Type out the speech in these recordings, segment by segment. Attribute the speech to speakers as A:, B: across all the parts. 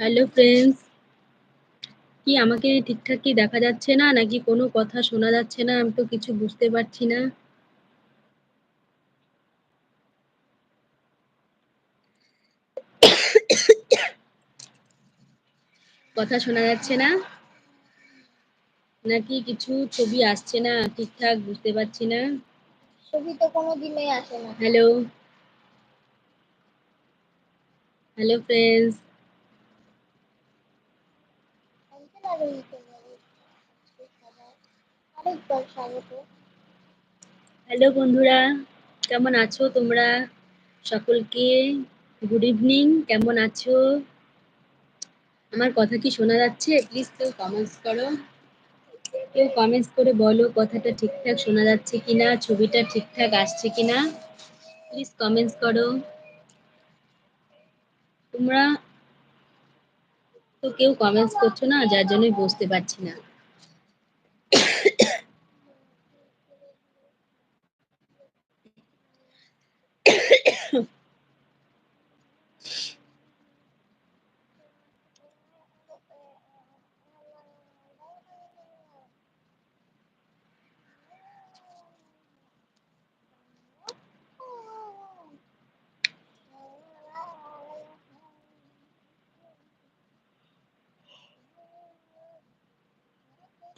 A: Hello friends কি আমাকে ঠিকঠাক কি দেখা যাচ্ছে না? নাকি কোনো কথা শোনা যাচ্ছে না? আমি তো কিছু বুঝতে পারছি না। কথা শোনা যাচ্ছে না? নাকি কিছু ছবি আসছে না? ঠিকঠাক বুঝতে পারছি না।
B: ছবি তো কোনো দিনই আসে না।
A: হ্যালো হ্যালো ফ্রেন্ডস হ্যালো বন্ধুরা, কেমন আছো তোমরা? সকলকে গুড ইভিনিং কেমন আছো? আমার কথা কি শোনা যাচ্ছে? প্লিজ কেউ কমেন্টস করো। কেউ কমেন্টস করে বলো কথাটা ঠিকঠাক শোনা যাচ্ছে কিনা, ছবিটা ঠিকঠাক আসছে কিনা। প্লিজ কমেন্টস করো। তোমরা তো কেউ কমেন্টস করছ না যার জন্যই বুঝতে পারছি না।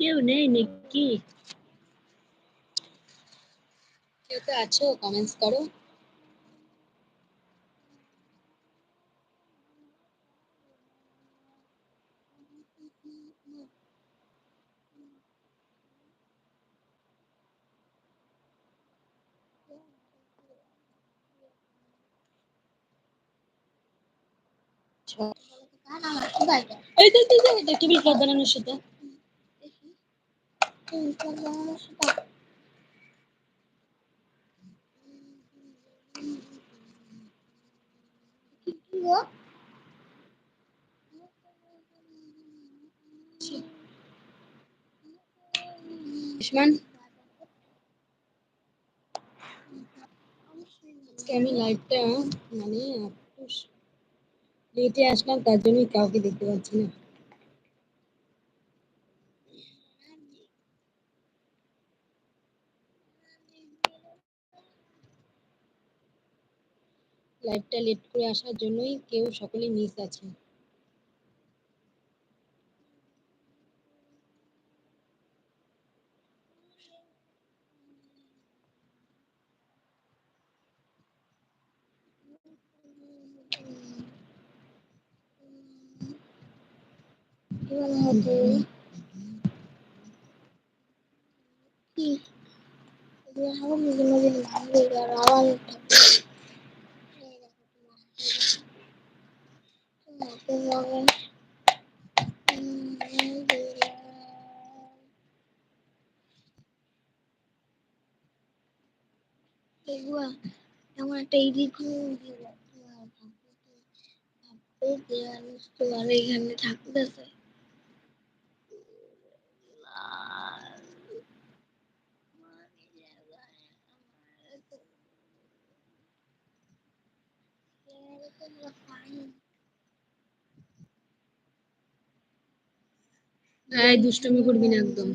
A: কেউ নেই নাকি। কেউ তো আছো কমেন্টস করো। এই তো তো তো টেবিল ক্লথ বানানোর সাথে। ইসমান আজকে আমি লাইভটা মানে লেটে আসলাম তার জন্যই কাউকে দেখতে পাচ্ছি না। লাইভটা লেট করে আসার জন্যই কেউ সকলে মিস আছে
B: কি? এবার আবার নিজে নিজে নামবে এবার তোমার এখানে থাকতেছে
A: এই দুষ্টমি করবি না একদম।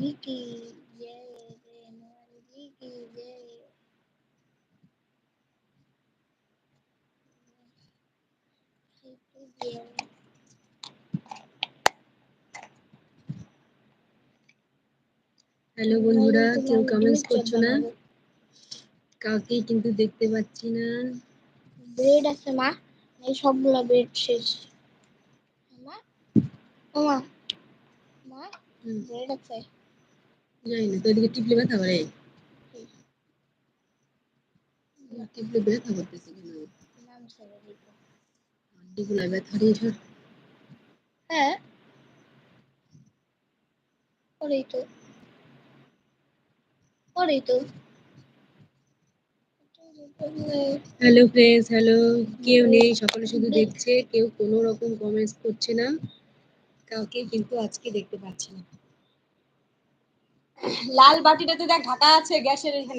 A: হ্যালো বন্ধুরা, কেউ কমেন্টস করছ না? কাউকে কিন্তু দেখতে পাচ্ছি না।
B: ব্রেড আছে মা। এই সবগুলা ব্রেড শেষ। মা? মা। মা? ব্রেড আছে
A: জানি না তো এদিকে টিপলে ব্যথা করে? টিপলে ব্যথা করতেছে কেন? ব্যথা রে
B: হ্যাঁ। ওরেই তো। ওরেই তো।
A: হ্যালো ফ্রেন্ডস হ্যালো কেউ নেই, সকলে শুধু দেখছে, কেউ কোনো রকম কমেন্টস করছে না। কাউকে কিন্তু আজকে দেখতে পাচ্ছি না। লাল বাটিটাতে দেখ ঢাকা আছে, গ্যাসের এখানে।